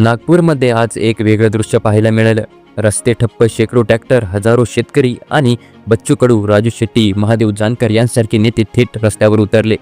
नागपूरमध्ये आज एक वेगळं दृश्य पाहायला मिळालं. रस्ते ठप्प शेकडो ट्रॅक्टर हजारो शेतकरी आणि बच्चू कडू राजू शेट्टी महादेव जानकर यांसारखे नेते थेट रस्त्यावर उतरले.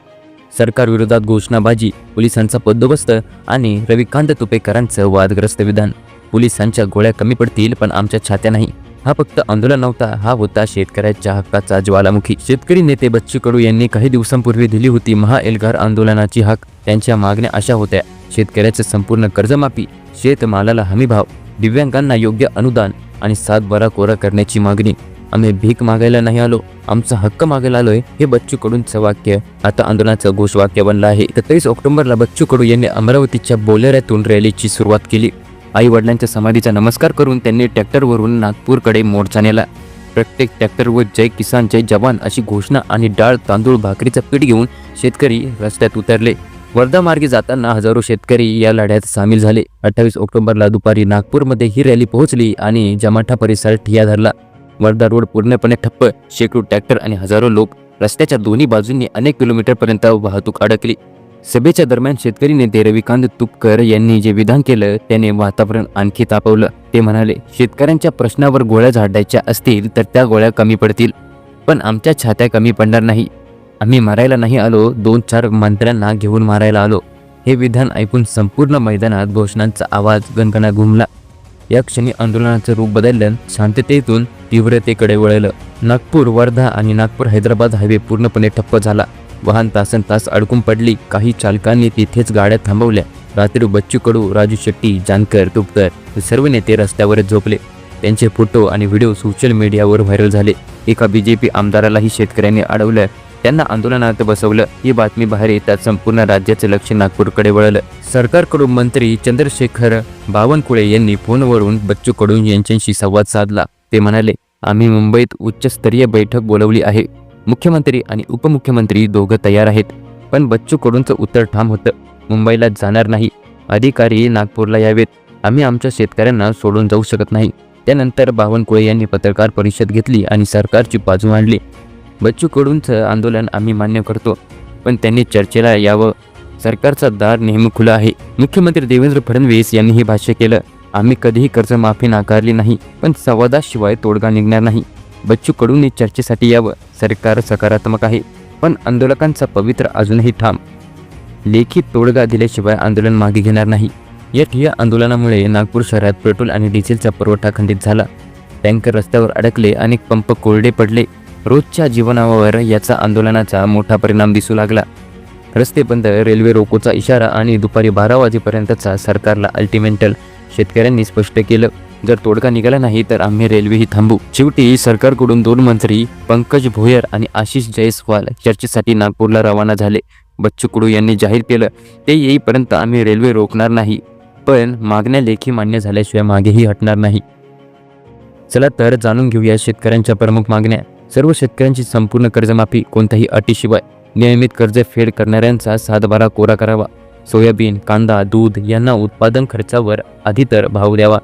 सरकारविरोधात घोषणाबाजी पोलिसांचा बंदोबस्त आणि रविकांत तुपेकरांचं वादग्रस्त विधान. पोलिसांच्या गोळ्या कमी पडतील पण आमच्या छात्या नाही. हा फक्त आंदोलन नव्हता हा होता शेतकऱ्याच्या हक्काचा ज्वालामुखी. शेतकरी नेते बच्चू कडू यांनी काही दिवसांपूर्वी दिली होती महाएल्गार आंदोलनाची हक. त्यांच्या मागण्या अशा होत्या. शेतकऱ्याचं संपूर्ण कर्जमाफी शेतमालाला हमीभाव दिव्यांगांना योग्य अनुदान आणि सातबारा कोरा करण्याची मागणी. आम्ही भीक मागायला नाही आलो. आमचा हक्क मागायला आलोय हे बच्चू कडूंचं वाक्य. आता आंदोलनाचं घोषवाक्य बनलं आहे. तेवीस ऑक्टोबरला बच्चू कडू यांनी अमरावतीच्या बोलेऱ्यातून रॅलीची सुरुवात केली. आई वडिलांच्या समाधीचा नमस्कार करून त्यांनी ट्रॅक्टरवरून नागपूरकडे मोर्चा नेला. प्रत्येक ट्रॅक्टरवर जय किसान जय जवान अशी घोषणा आणि डाळ तांदूळ भाकरीचं पीठ घेऊन शेतकरी रस्त्यात उतरले. वर्धा मार्गे जाताना हजारो शेतकरी या लढ्यात सामील झाले. अठ्ठावीस ऑक्टोबरला दुपारी नागपूरमध्ये ही रॅली पोहोचली आणि जमाठा परिसरात ठिया धरला. वर्धा रोड पूर्णपणे ठप्प शेकडो ट्रॅक्टर आणि हजारो लोक रस्त्याच्या दोन्ही बाजूंनी अनेक किलोमीटरपर्यंत वाहतूक अडकली. सभेच्या दरम्यान शेतकरी नेते रविकांत तुपकर यांनी जे विधान केलं त्याने वातावरण आणखी तापवलं. ते म्हणाले शेतकऱ्यांच्या प्रश्नावर गोळ्या झाडायच्या असतील तर त्या गोळ्या कमी पडतील. पण आमच्या छात्या कमी पडणार नाही. आम्ही मारायला नाही आलो दोन चार मंत्र्यांना घेऊन मारायला आलो. हे विधान ऐकून संपूर्ण मैदानात घोषणांचा आवाज गणगणा घुमला. या क्षणी आंदोलनाचं रूप बदललं शांततेतून तीव्रतेकडे वळलं. नागपूर वर्धा आणि नागपूर हैदराबाद हायवे पूर्णपणे ठप्प झाला. वाहन तासन तास अडकून पडली. काही चालकांनी तिथेच गाड्या थांबवल्या. रात्री बच्चू कडू राजू शेट्टी जानकर तुपकर सर्व नेते रस्त्यावर झोपले. त्यांचे फोटो आणि व्हिडिओ सोशल मीडियावर व्हायरल झाले. एका बीजेपी आमदारालाही शेतकऱ्यांनी अडवलं. त्यांना आंदोलनात बसवलं. ही बातमी बाहेर येतात संपूर्ण राज्याचे लक्ष नागपूरकडे वळलं. सरकारकडून मंत्री चंद्रशेखर बावनकुळे यांनी फोनवरून बच्चू कडू यांच्याशी संवाद साधला. ते म्हणाले आम्ही मुंबईत उच्चस्तरीय बैठक बोलवली आहे. मुख्यमंत्री आणि उपमुख्यमंत्री दोघं तयार आहेत. पण बच्चू कडूंचं उत्तर ठाम होतं. मुंबईला जाणार नाही. अधिकारी नागपूरला यावेत. आम्ही आमच्या शेतकऱ्यांना सोडून जाऊ शकत नाही. त्यानंतर बावनकुळे यांनी पत्रकार परिषद घेतली आणि सरकारची बाजू मांडली. बच्चू कडूंचं आंदोलन आम्ही मान्य करतो. पण त्यांनी चर्चेला यावं. सरकारचा दार नेहमी खुला आहे. मुख्यमंत्री देवेंद्र फडणवीस यांनी हे भाष्य केलं. आम्ही कधीही कर्जमाफी नाकारली नाही पण संवादाशिवाय तोडगा निघणार नाही. बच्चू कडूंनी चर्चेसाठी यावं. सरकार सकारात्मक आहे पण आंदोलकांचा पवित्र अजूनही ठाम. लेखी तोडगा दिल्याशिवाय आंदोलन मागे घेणार नाही. या ठिय्या आंदोलनामुळे नागपूर शहरात पेट्रोल आणि डिझेलचा पुरवठा खंडित झाला. टँकर रस्त्यावर अडकले अनेक पंप कोरडे पडले. रोजच्या जीवनावर याचा आंदोलनाचा मोठा परिणाम दिसू लागला. रस्ते बंद रेल्वे रोकोचा इशारा आणि दुपारी बारा वाजेपर्यंतचा सरकारला अल्टिमेंटल शेतकऱ्यांनी स्पष्ट केलं. जर तोडगा निघाला नाही तर आम्ही रेल्वेही थांबू. शेवटी सरकारकडून दोन मंत्री पंकज भोयर आणि आशिष जयस्वाल चर्चेसाठी नागपूरला रवाना झाले. बच्चू कडू यांनी जाहीर केलं ते येईपर्यंत आम्ही रेल्वे रोखणार नाही. पण मागण्या लेखी मान्य झाल्याशिवाय मागेही हटणार नाही. चला तर जाणून घेऊया शेतकऱ्यांच्या प्रमुख मागण्या. सर्व शेतकऱ्यांची संपूर्ण कर्जमाफी कोणत्याही अटीशिवाय नियमित कर्ज फेड करणाऱ्यांचा सातबारा कोरा करावा. सोयाबीन कांदा दूध यांना उत्पादन खर्चावर अधितर भाव द्यावा.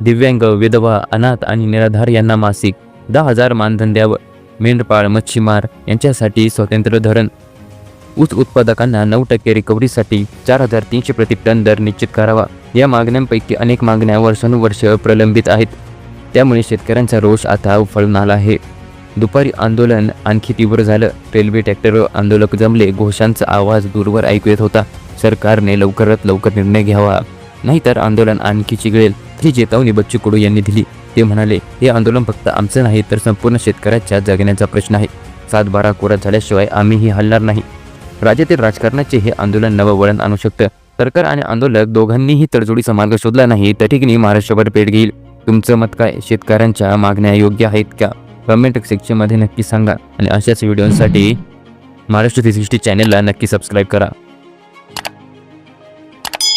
दिव्यांग विधवा अनाथ आणि निराधार यांना मासिक दहा हजार मानधन द्यावं. मेंढपाळ मच्छीमार यांच्यासाठी स्वतंत्र धरण. ऊस उत्पादकांना नऊ टक्के रिकव्हरीसाठी चार हजार तीनशे प्रति टन दर निश्चित करावा. या मागण्यांपैकी अनेक मागण्या वर्षानुवर्ष प्रलंबित आहेत. त्यामुळे शेतकऱ्यांचा रोष आता उफळून आला आहे. दुपारी आंदोलन आणखी तीव्र झालं. रेल्वे ट्रॅक्टरवर आंदोलक जमले घोषांचा आवाज दूरवर ऐकू येत होता. सरकारने लवकरात लवकर निर्णय घ्यावा. नाहीतर आंदोलन आणखी चिघळेल. ही चेतावणी बच्चू कडू यांनी दिली. ते म्हणाले हे आंदोलन फक्त आमचं नाही तर संपूर्ण शेतकऱ्याच्या जगण्याचा प्रश्न आहे. सात बारा कोरा झाल्याशिवाय आम्हीही हलणार नाही. राज्यातील राजकारणाचे हे आंदोलन नवं वळण आणू शकतं. सरकार आणि आंदोलक दोघांनीही तडजोडीचा मार्ग शोधला नाही. तर ठिकाणी महाराष्ट्रभर पेट घेईल. तुमचं मत काय? शेतकऱ्यांच्या मागण्या योग्य आहेत का? कमेंट सेक्शनमध्ये नक्की सांगा. आणि अशाच व्हिडिओसाठी महाराष्ट्र थ्री सिक्स्टी चॅनलला नक्की सबस्क्राईब करा.